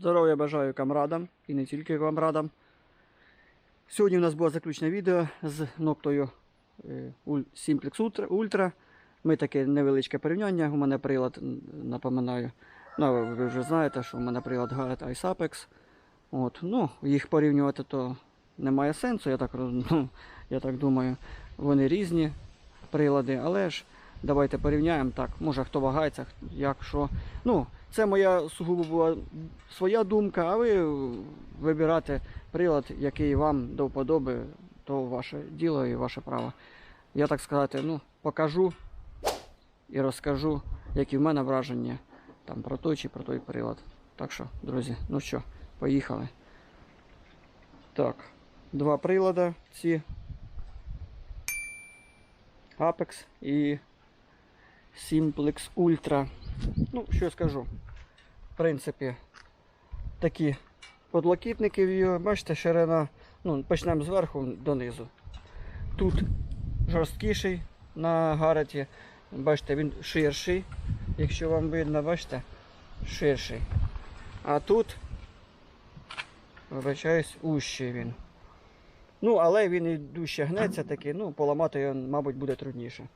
Здоров'я бажаю камрадам і не тільки камрадам. Сьогодні у нас було заключне відео з ноктою е, Simplex Ultra-. Ми таке невеличке порівняння. У мене прилад, напоминаю. Ну, ви вже знаєте, що у мене прилад Garrett Ice Apex. От, ну, їх порівнювати то немає сенсу, я так, ну, я так думаю. Вони різні прилади, але ж давайте порівняємо так. Може хто вагається, як що. Ну, це моя сугубо була своя думка, а ви вибирати прилад, який вам до вподоби, то ваше діло і ваше право. Я так сказати, ну, покажу і розкажу, які в мене враження там, про той чи про той прилад. Так що, друзі, ну що, поїхали. Так, два прилади ці. Apex і Simplex Ultra. Ну, що скажу. В принципі, такі подлокітники в його, бачите, ширина, ну, почнемо зверху донизу. Тут жорсткіший на гареті. Бачите, він ширший. Якщо вам видно, бачите, ширший. А тут, вибачаюсь, ущий він. Ну, але він і дужче гнеться такий, ну, поламати його, мабуть, буде трудніше.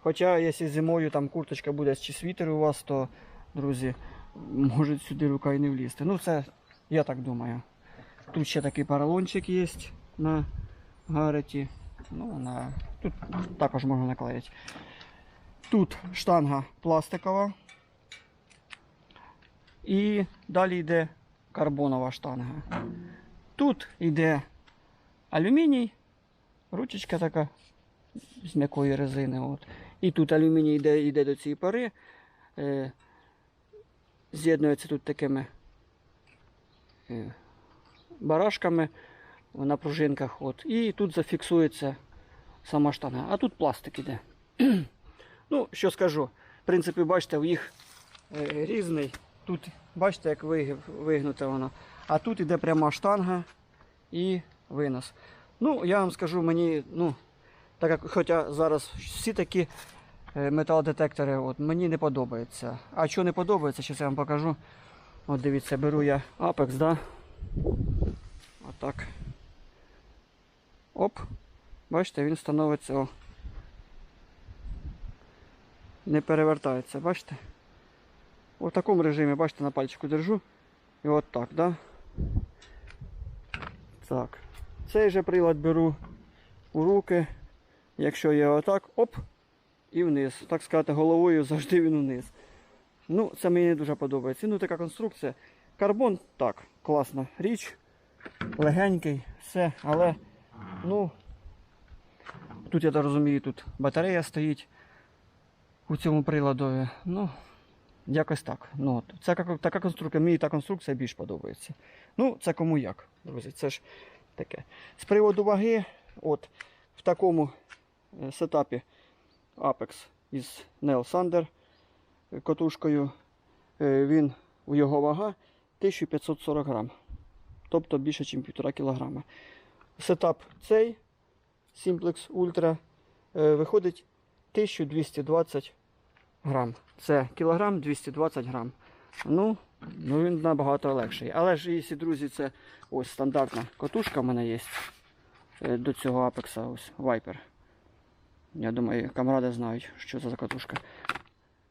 Хоча, якщо зимою там курточка буде чи світер у вас, то, друзі, може сюди рука і не влізти. Ну, це я так думаю. Тут ще такий поролончик є на гареті. Ну, на... Тут також можна наклеїти. Тут штанга пластикова. І далі йде карбонова штанга. Тут йде алюміній, ручечка така з м'якої резини. От. І тут алюміній йде, йде до цієї пари. Е, з'єднується тут такими е, барашками на пружинках. От. І тут зафіксується сама штанга. А тут пластик іде. ну, що скажу. В принципі, бачите, в їх е, різний. Тут, бачите, як вигиб, вигнуте воно. А тут іде пряма штанга і винос. Ну, я вам скажу, мені, ну, так як хоча зараз всі такі металодетектори, от, мені не подобається. А що не подобається, зараз я вам покажу. От дивіться, беру я Apex, да? Отак. Оп. Бачите, він становиться. О. Не перевертається, бачите? У такому режимі, бачите, на пальчику держу. І от так, да? Так. Цей же прилад беру у руки. Якщо я отак, оп, і вниз. Так сказати, головою завжди він вниз. Ну, це мені не дуже подобається. Ну, така конструкція. Карбон, так, класна річ. Легенький, все, але, ну, тут я так розумію, тут батарея стоїть у цьому приладові. Ну, якось так. Ну. Це така, конструкція, мені та конструкція більш подобається. Ну, це кому як, друзі, це ж таке. З приводу ваги, от, в такому е, сетапі Apex із Neo Sander котушкою, е, він, його вага 1540 грам. Тобто більше, ніж 1,5 кг. Сетап цей Simplex Ultra е, виходить 1220 грам. Це кілограм 220 грам. Ну, ну він набагато легший. Але ж, якщо, друзі, це ось стандартна котушка в мене є е, до цього Apex, ось Viper. Я думаю, камради знають, що це за катушка.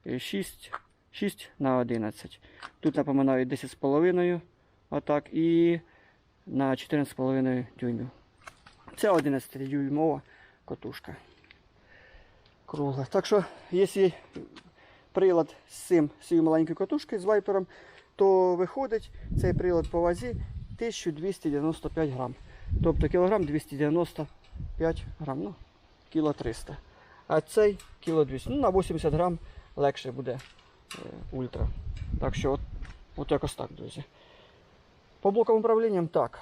Е, 6, 6 на 11. Тут напоминаю 10,5 отак і на 14,5 дюймів. Це 11 дюймова котушка. Кругла. Так що, якщо прилад з цим цією маленькою катушкою з вайпером, то виходить цей прилад по вазі 1295 грам. Тобто кілограм 295 грам, ну, кіло 300. А цей кіло 200. Ну, на 80 грам легше буде е, ультра. Так що от, от якось так, друзі. По блокам управління так.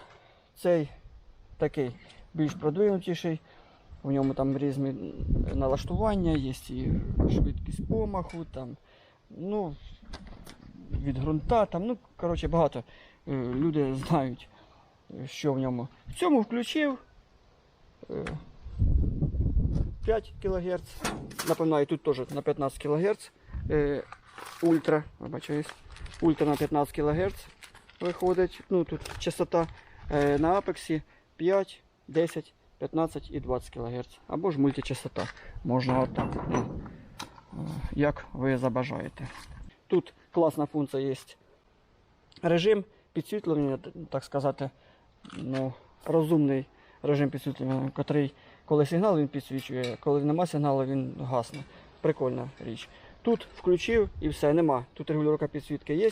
Цей такий більш продвинутіший. У ньому там різні налаштування, є і швидкість помаху, там, ну, від ґрунта, там, ну, коротше, багато е, люди знають, е, що в ньому. В цьому включив е, 5 кГц. Напевно, тут теж на 15 кГц. Е, ультра, вибачаюсь. Ультра на 15 кГц. виходить. Ну, тут частота е, на апексі 5, 10, 15 і 20 кГц. Або ж мультичастота. Можна отак. Ну, е, як ви забажаєте. Тут класна функція є режим підсвітлення, так сказати, ну, розумний режим підсвітлення, який коли сигнал він підсвічує, коли нема сигналу, він гасне. Прикольна річ. Тут включив і все, нема. Тут регулювання підсвітки є,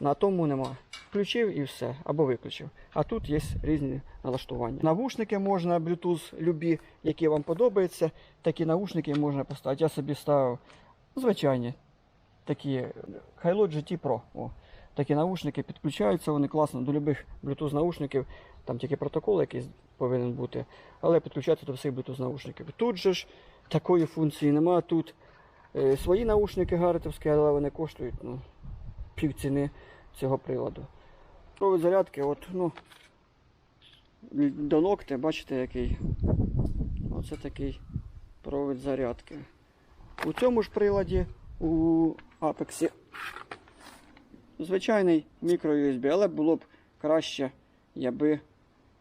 на тому нема. Включив і все, або виключив. А тут є різні налаштування. Навушники можна, Bluetooth, любі, які вам подобаються. Такі навушники можна поставити. Я собі ставив звичайні. Такі Hilot GT Pro. О. Такі навушники підключаються, вони класно до любих Bluetooth наушників. Там тільки протокол якийсь повинен бути, але підключаються до всіх Bluetooth наушників. Тут же ж такої функції немає. Тут е, свої наушники гаретовські, але вони коштують ну, пів ціни цього приладу. Провід зарядки, от, ну, до ногтя, бачите, який. Оце такий провід зарядки. У цьому ж приладі у Apex звичайний мікро USB, але було б краще, якби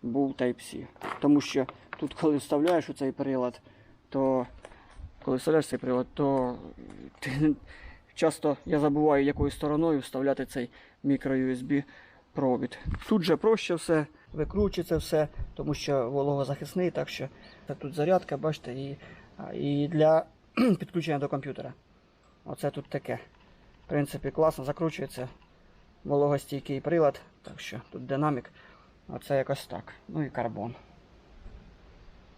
був Type-C. Тому що тут, коли вставляєш у цей прилад, то коли вставляєш цей прилад, то ти, часто я забуваю, якою стороною вставляти цей мікро USB провід. Тут же проще все, викручується все, тому що вологозахисний, так що тут зарядка, бачите, і, і для підключення до комп'ютера. Оце тут таке. В принципі, класно закручується вологостійкий прилад, так що тут динамік. Оце якось так. Ну і карбон.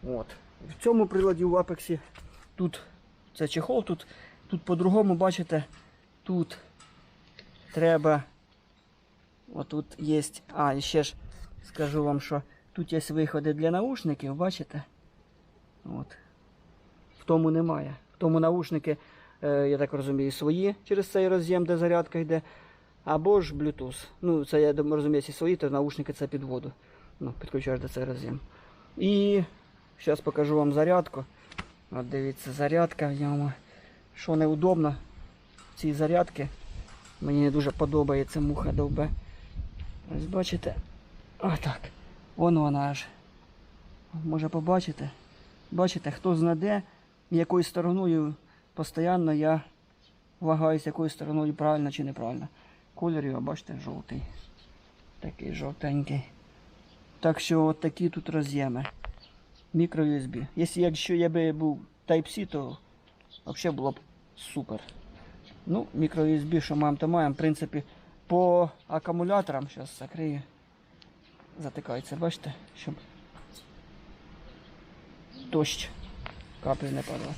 От. В цьому приладі у Apex тут це чехол, тут, тут по-другому, бачите, тут треба. Отут є. А, і ще ж скажу вам, що тут є виходи для наушників, бачите? От. В тому немає. В тому наушники, е, я так розумію, свої через цей роз'єм, де зарядка йде. Або ж Bluetooth. Ну, це я розумію, якщо свої, то наушники це під воду. Ну, підключаєш до роз'єм. І зараз покажу вам зарядку. От дивіться, зарядка в ньому. Що неудобно в цій зарядці. Мені не дуже подобається муха довбе. Ось бачите. Отак. Вон вона аж. Може побачите. Бачите, хто знаде, якою стороною постійно я вагаюся, якою стороною правильно чи неправильно. Колір його, бачите, жовтий. Такий жовтенький. Так що от такі тут роз'єми. Мікро USB. Якщо, якщо я би був Type-C, то взагалі було б супер. Ну, мікро USB, що маємо, то маємо. В принципі, по акумуляторам, зараз закрию. Затикається, бачите, щоб дощ каплі не падала.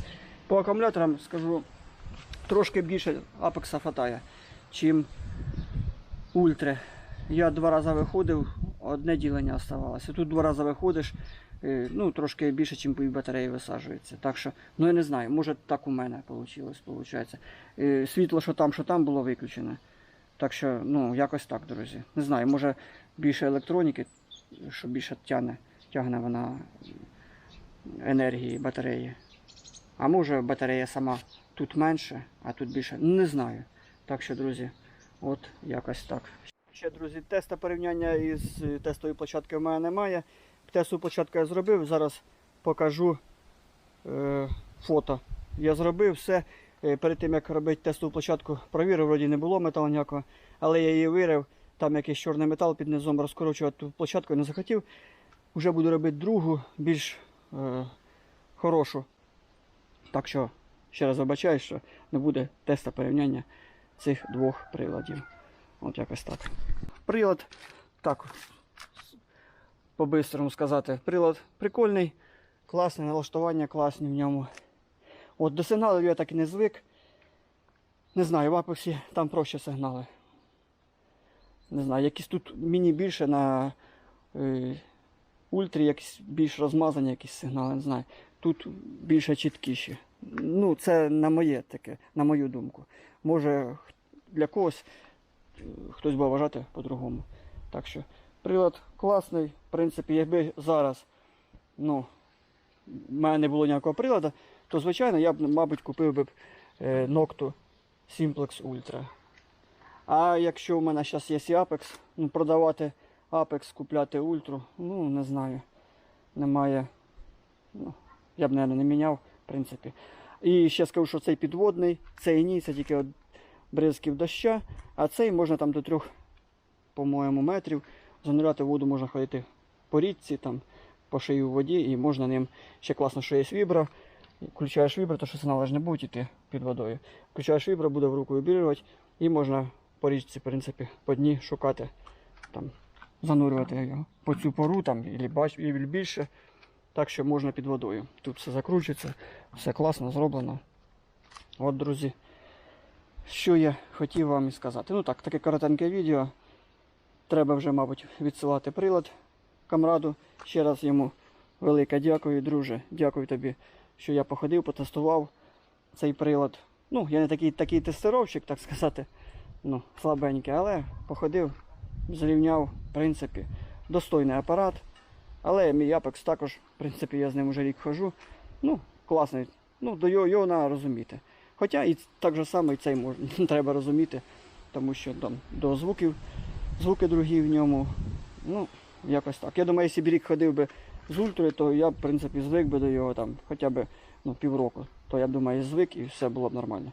По акумуляторам скажу трошки більше апекса хватає, чим ультри. Я два рази виходив, одне ділення оставалося. Тут два рази виходиш, е, ну, трошки більше, ніж пів батареї висаджується. Так що, ну я не знаю, може так у мене вийшло. Е, Світло, що там, що там було виключене. Так що, ну, якось так, друзі. Не знаю, може більше електроніки, що більше тягне, тягне вона енергії батареї. А може батарея сама тут менше, а тут більше. Не знаю. Так що, друзі, от якось так. Ще, друзі, теста порівняння із е, тестової площадки в мене немає. Тестову площадку я зробив. Зараз покажу е, фото. Я зробив все. Е, Перед тим як робити тестову площадку, провірив, вроді не було металу ніякого, але я її вирив. Там якийсь чорний метал під низом розкорочувати ту площадку не захотів. Уже буду робити другу, більш е, хорошу. Так що, ще раз вибачаю, що не буде теста порівняння цих двох приладів. От якось так. Прилад, так, по-бистрому сказати, прилад прикольний, класне налаштування, класні в ньому. От до сигналів я так і не звик. Не знаю, в Апексі там проще сигнали. Не знаю, якісь тут мені більше на е, ультрі якісь більш розмазані якісь сигнали, не знаю. Тут більше чіткіші. Ну, це на моє таке, на мою думку. Може для когось е, хтось буде вважати по-другому. Так що прилад класний. В принципі, якби зараз ну, в мене не було ніякого приладу, то звичайно я б, мабуть, купив би е, Noctu Simplex Ultra. А якщо в мене зараз є і Apex, ну продавати Apex, купляти ультру, ну не знаю. Немає. Ну, я б, мабуть, не міняв, в принципі. І ще скажу, що цей підводний, цей ні, це тільки бризків доща, а цей можна там до трьох, по-моєму, метрів. Зануряти воду можна ходити по річці, там, по шию в воді, і можна ним ще класно, що є вібра. Включаєш вібра, то що сигнали ж не будуть йти під водою. Включаєш вібра, буде в руку вибірювати, і можна по річці, в принципі, по дні шукати, там, занурювати його по цю пору там, і більше. Так що можна під водою. Тут все закручується, все класно зроблено. От, друзі, що я хотів вам і сказати. Ну так, таке коротеньке відео. Треба вже, мабуть, відсилати прилад камраду. Ще раз йому велике дякую, друже. Дякую тобі, що я походив, потестував цей прилад. Ну, я не такий такий тестировщик, так сказати. Ну, слабенький, але походив, зрівняв, в принципі, достойний апарат. Але мій Apex також, в принципі, я з ним вже рік хожу. Ну, класний. Ну, до його, його треба розуміти. Хоча і так же само і цей можна, треба розуміти, тому що там до звуків, звуки другі в ньому. Ну, якось так. Я думаю, якщо б рік ходив би з ультрою, то я в принципі, звик би до його там хоча б ну, півроку. То я думаю, звик і все було б нормально.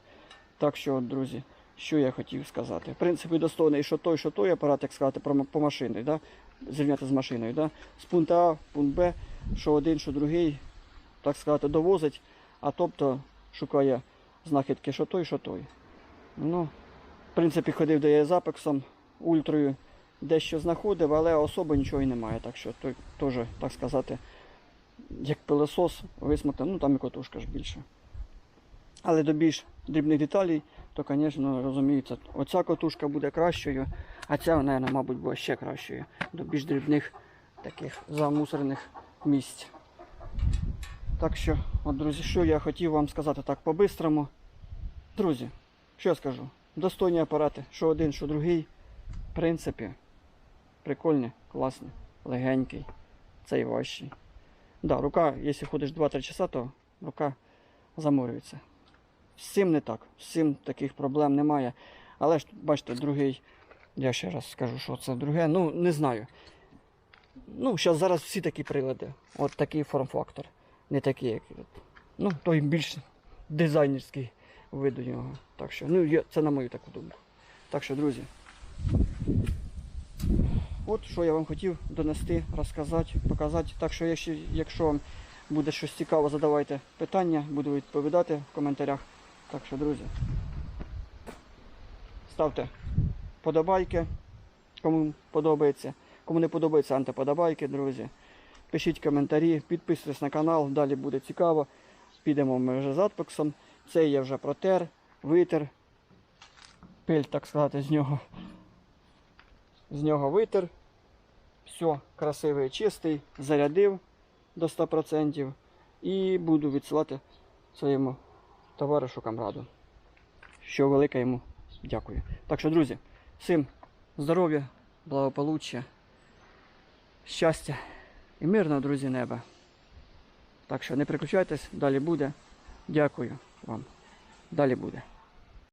Так що, друзі, що я хотів сказати. В принципі, достойний що той, що той апарат, як сказати, по машині, да? Зрівняти з машиною. Да? З пункту А в пункт Б, що один, що другий, так сказати, довозить, а тобто шукає знахідки, що той, що той. Ну, в принципі, ходив де я з ультрою, дещо знаходив, але особо нічого і немає. Так що той теж, так сказати, як пилосос висмотав, ну там і котушка ж більше. Але до більш дрібних деталей, то, звісно, розуміється, оця котушка буде кращою, а ця, мабуть, мабуть, буде ще кращою. До більш дрібних таких замусорених місць. Так що, от, друзі, що я хотів вам сказати так по-бистрому. Друзі, що я скажу? Достойні апарати, що один, що другий. В принципі, прикольні, класні, легенький, цей важчий. Да, рука, якщо ходиш 2-3 часа, то рука заморюється. З цим не так, цим таких проблем немає. Але ж, бачите, другий, я ще раз скажу, що це друге, ну не знаю. Ну, зараз зараз всі такі прилади. От такий форм-фактор. Не такий, як. Ну, той більш дизайнерський вид у нього. Так що, ну, це на мою таку думку. Так що, друзі. От що я вам хотів донести, розказати, показати. Так що, якщо вам буде щось цікаво, задавайте питання, буду відповідати в коментарях. Так що, друзі, ставте подобайки, кому подобається. Кому не подобається антиподобайки, друзі. Пишіть коментарі, підписуйтесь на канал, далі буде цікаво. Підемо ми вже з атпексом. Цей я вже протер, витер. Пиль, так сказати, з нього. З нього витер. Все, красивий, чистий, зарядив до 100% і буду відсилати своєму товаришу камраду. Що велике йому дякую. Так що, друзі, всім здоров'я, благополуччя, щастя і мирного, друзі, неба. Так що не переключайтесь, далі буде. Дякую вам. Далі буде.